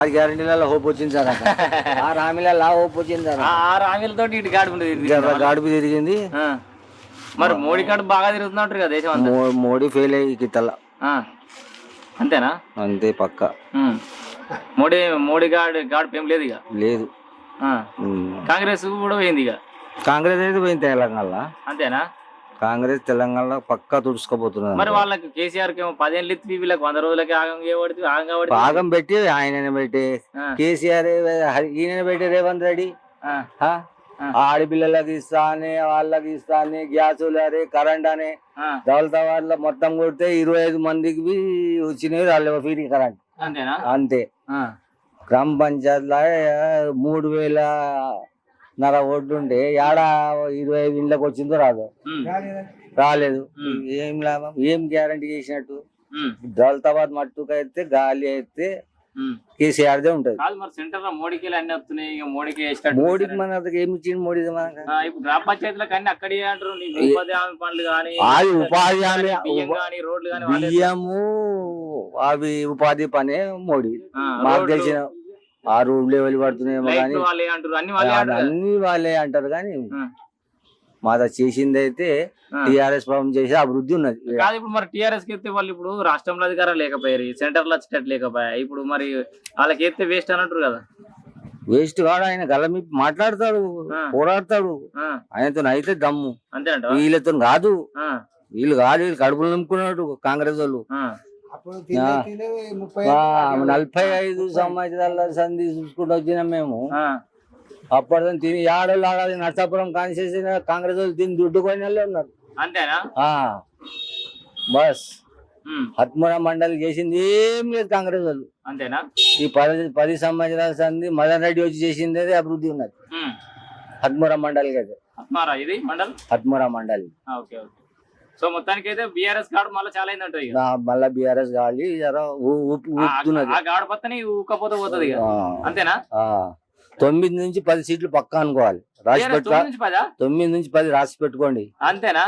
ఆరు గ్యారంటీలలో హోప్ వచ్చింది సార్ అక్కడ. ఆరు హామీలలో హోప్ వచ్చింది సార్ ఆ ఆరు హామీలతో ఇటు గాడి ఉండేది ఇంకా గాడుపు తిరిగింది. ఆ. మరి మోడీ కాడు బాగా తిరుగుతున్నట్టు కదా దేశం అంతా? మోడీ ఫెయిల్ అయ్యి కిత్తల ఆ. అంతేనా? అంతే పక్క. మోడీ మోడీ గాడి గాడి ఏం లేదు ఇక. లేదు. ఆ. కాంగ్రెస్ కూడా పోయింది ఇక. కాంగ్రెస్ అయితే పోయింది తెలంగాణలో. అంతేనా? కాంగ్రెస్ తెలంగాణలో పక్కా తుడుచుకోబోతున్నది మరి వాళ్ళకి కేసీఆర్కి ఏమో పదేళ్ళు ఇచ్చి వీళ్ళకి వంద రోజులకి ఆగం చేయబడితే ఆగం భాగం పెట్టి ఆయననే పెట్టి. కేసీఆర్ ఈయన పెట్టి రేవంత్ రెడ్డి. ఆడపిల్లలకి ఇస్తా అని వాళ్ళకి ఇస్తా అని గ్యాసులు అని కరెంట్ అని. దౌలతాబాద్లో మొత్తం కొడితే ఇరవై ఐదు మందికి వచ్చినాయి వాళ్ళు ఫ్రీ కరెంట్? అంతే. గ్రామ పంచాయతీలో మూడు వేల నర ఓట్లు ఉంటే ఏడ ఇరవై ఐదు ఇళ్ళకి వచ్చిందో రాదు. రాలేదు. ఏం లాభం? ఏం గ్యారంటీ చేసినట్టు. దౌలతాబాద్ మట్టుకు అయితే గాలి అయితే. కేసీఆర్దే ఉంటది. సెంటర్లో మోడీకి అన్ని వస్తున్నాయి ఇక మోడీకి వేసినట్టు మోడీకి మన ఏమి ఇచ్చింది మోడీ ఇప్పుడు గ్రామ పంచాయతీలకు అన్ని అక్కడే అంటారు. ఉపాధి హామీ పనులు కానీ అది ఉపాధి హామీ బియ్యం కానీ రోడ్లు కానీ వాళ్ళే బియ్యము అవి ఉపాధి పనే మోడీ. మాకు తెలిసిన ఆ రోడ్లు ఎవరు పడుతున్నాయేమో కానీ అన్ని వాళ్ళే అంటారు కదా. అన్ని వాళ్ళే అంటారు కానీ. మాది చేసింది అయితే. టిఆర్ఎస్ ప్రభుత్వం చేసి అభివృద్ధి ఉన్నది కాదు ఇప్పుడు మరి టిఆర్ఎస్కి ఎత్తే వాళ్ళు ఇప్పుడు రాష్ట్రంలో అధికారం లేకపోయారు సెంటర్లో వచ్చేటట్టు లేకపోయా ఇప్పుడు మరి వాళ్ళకి ఎత్తే వేస్ట్ అని అంటారు కదా వేస్ట్ కాడు ఆయన గలమి మాట్లాడతాడు. పోరాడతాడు ఆయనతో అయితే దమ్ము అంతే అంటావా? వీళ్ళతో కాదు వీళ్ళు కాదు వీళ్ళు కడుపులు నింపుకున్నాడు కాంగ్రెస్ వాళ్ళు నలభై ఐదు సంవత్సరాల సంధి చూసుకుంటూ వచ్చినాం మేము. ఆ, అప్పటిదాన్ని తిని ఏడోళ్ళు ఆడాలి నర్సాపురం కాన్స్టిట్యూషన్ కాంగ్రెస్ వాళ్ళు తిని దుడ్డు కొని వాళ్ళే ఉన్నారు. అంతేనా? బస్. హత్మూర మండలి చేసింది ఏం లేదు కాంగ్రెస్ వాళ్ళు. అంతేనా? ఈ పది పది సంవత్సరాల సంది మదన్ రెడ్డి వచ్చి చేసింది అదే అభివృద్ధి ఉన్నది. హత్మూర మండలికి అయితే అత్మారా ఇది మండల్? హత్మూర మండలి. Okay okay. సో మొత్తానికి అయితే బిఆర్ఎస్ కార్డు మళ్ళీ చాలా అయిందంట ఇక. నా మళ్ళా బీఆర్ఎస్ గాలి ఆ, గాడు పత్తని ఊకపోతే పోతుంది ఇక. అంతేనా. తొమ్మిది నుంచి పది సీట్లు పక్కా అనుకోవాలి. రాసి TRS పెట్టుకో. తొమ్మిది నుంచి పదా? తొమ్మిది నుంచి పది రాసి పెట్టుకోండి. అంతేనా?